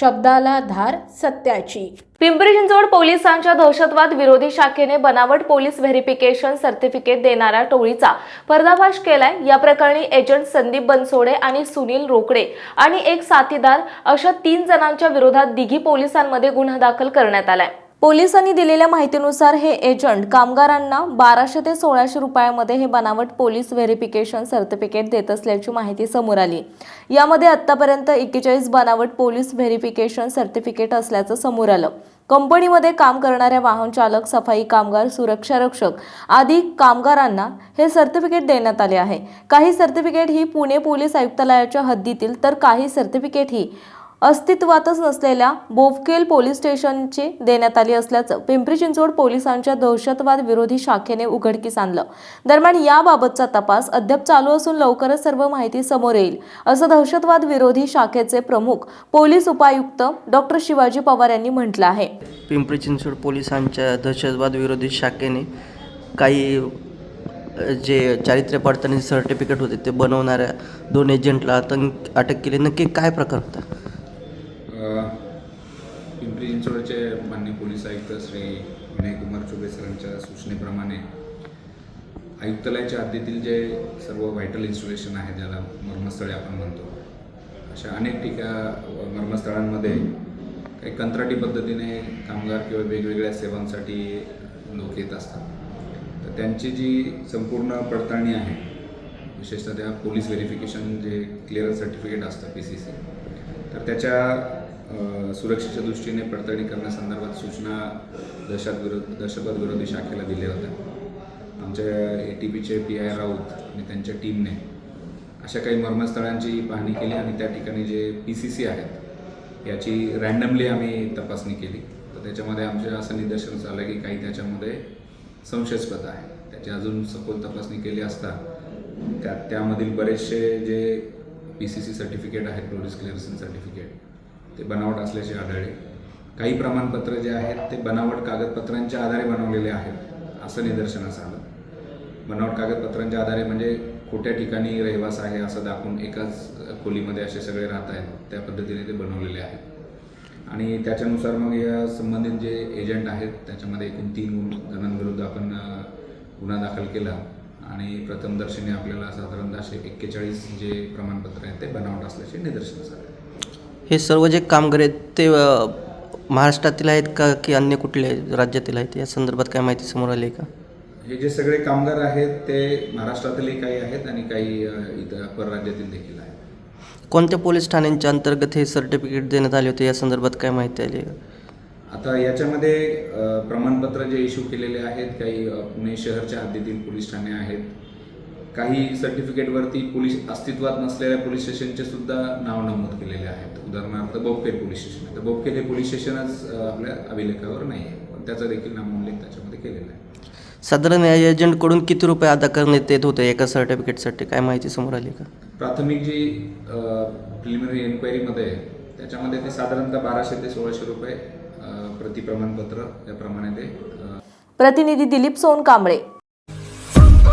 शब्दाला धार सत्याची. पिंपरी चिंचवड पोलिसांच्या दहशतवाद विरोधी शाखेने बनावट पोलीस व्हेरिफिकेशन सर्टिफिकेट देणाऱ्या टोळीचा पर्दाफाश केलाय. या प्रकरणी एजंट संदीप बनसोडे आणि सुनील रोकडे आणि एक साथीदार अशा तीन जणांच्या विरोधात दिघी पोलिसांमध्ये गुन्हा दाखल करण्यात आलाय. पोलिसांनी दिलेल्या माहितीनुसार हे एजंट कामगारांना बाराशे ते सोळाशे रुपयामध्ये हे बनावट पोलीस व्हेरिफिकेशन सर्टिफिकेट देत असल्याची माहिती समोर आली. यामध्ये आतापर्यंत एक्केचाळीस बनावट पोलीस व्हेरिफिकेशन सर्टिफिकेट असल्याचं समोर आलं. कंपनीमध्ये काम करणाऱ्या वाहन चालक सफाई कामगार सुरक्षा रक्षक आदी कामगारांना हे सर्टिफिकेट देण्यात आले आहे. काही सर्टिफिकेट ही पुणे पोलीस आयुक्तालयाच्या हद्दीतील तर काही सर्टिफिकेट ही अस्तित्वातच नसलेल्या बोफकेल पोलीस स्टेशनची देण्यात आली असल्याचं पिंपरी चिंचवड पोलिसांच्या दहशतवाद विरोधी शाखेने उघडकीस आणलं. दरम्यान याबाबतचा तपास अद्याप चालू असून लवकरच सर्व माहिती समोर येईल असं दहशतवाद विरोधी शाखेचे प्रमुख पोलीस उपायुक्त डॉक्टर शिवाजी पवार यांनी म्हटलं आहे. पिंपरी चिंचवड पोलिसांच्या दहशतवाद विरोधी शाखेने काही जे चारित्र्य पडताळणी सर्टिफिकेट होते ते बनवणाऱ्या दोन एजंटला आतंक अटक केली. नक्की काय प्रकार होता? पिंपरी चिंचवडचे माननीय पोलीस आयुक्त श्री विनयकुमार चुबे सरांच्या सूचनेप्रमाणे आयुक्तालयाच्या हद्दीतील जे सर्व व्हायटल इन्स्टॉलेशन आहे ज्याला मर्मस्थळे आपण म्हणतो अशा अनेक ठिका मर्मस्थळांमध्ये काही कंत्राटी पद्धतीने कामगार किंवा वेगवेगळ्या सेवांसाठी लोक येत असतात. तर त्यांची जी संपूर्ण पडताळणी आहे विशेषतः त्या पोलीस व्हेरिफिकेशन जे क्लिअरन्स सर्टिफिकेट असतं पी सी सी तर त्याच्या सुरक्षेच्या दृष्टीने पडताळणी करण्यासंदर्भात सूचना दहशत विरोध दहशतवाद विरोधी शाखेला दिल्या होत्या. आमच्या ए टी पीचे पी आय राऊत आणि त्यांच्या टीमने अशा काही मर्मस्थळांची पाहणी केली आणि त्या ठिकाणी जे पी सी सी आहेत याची रँडमली आम्ही तपासणी केली. तर त्याच्यामध्ये आमच्या असं निदर्शन झालं की काही त्याच्यामध्ये संशयास्पद आहे. त्याची अजून सखोल तपासणी केली असता त्या त्यामधील बरेचसे जे पी सी सी सर्टिफिकेट आहेत पोलीस क्लिअरन्स सर्टिफिकेट ते बनावट असल्याचे आढळले काही प्रमाणपत्र जे आहेत ते बनावट कागदपत्रांच्या आधारे बनवलेले आहेत असं निदर्शनास आलं. बनावट कागदपत्रांच्या आधारे म्हणजे खोट्या ठिकाणी रहिवास आहे असं दाखवून एकाच खोलीमध्ये असे सगळे राहत आहेत त्या पद्धतीने ते बनवलेले आहेत. आणि त्याच्यानुसार मग या संबंधित जे एजंट आहेत त्याच्यामध्ये एकूण तीन गुण- जणांविरुद्ध आपण गुन्हा दाखल केला. आणि प्रथमदर्शनी आपल्याला साधारणतः असे एक्केचाळीस जे प्रमाणपत्र आहेत ते बनावट असल्याचे निदर्शनास आले. हे सर्व जे कामगार आहेत ते महाराष्ट्रातील आहेत का की अन्य कुठल्या राज्यातील आहेत? या संदर्भात काय माहिती समोर आली आहे का? हे जे सगळे कामगार आहेत ते महाराष्ट्रातले काही आहेत आणि काही अ, इतर परराज्यातील देखील आहेत. कोणत्या पोलीस ठाण्यांच्या अंतर्गत हे सर्टिफिकेट देण्यात आले होते? या संदर्भात काय माहिती आली आहे? का आता याच्यामध्ये अ, प्रमाणपत्र जे इश्यू केलेले आहेत काही अ, पुणे शहरच्या हद्दीतील पोलीस ठाणे आहेत. काही सर्टिफिकेटवरती पोलीस अस्तित्वात नसलेल्या पोलीस स्टेशनचे सुद्धा नाव नमूद केलेले आहेत. उदाहरणार्थ बोपखेल पोलीस स्टेशन आहे. तर बोपखेल हे पोलीस स्टेशनच आपल्या अभिलेखावर नाही आहे पण त्याचा देखील नामोल्लेख त्याच्यामध्ये केलेला आहे. साधारण या एजंटकडून किती रुपये अदा करण्यात येत होते एका सर्टिफिकेटसाठी काय माहिती समोर आली का? प्राथमिक जी प्रिलिमिनरी एन्क्वायरीमध्ये आहे त्याच्यामध्ये ते साधारणतः बाराशे ते सोळाशे रुपये अ, प्रति प्रमाणपत्र त्याप्रमाणे ते अ, प्रतिनिधी दिलीप सोनकांबळे.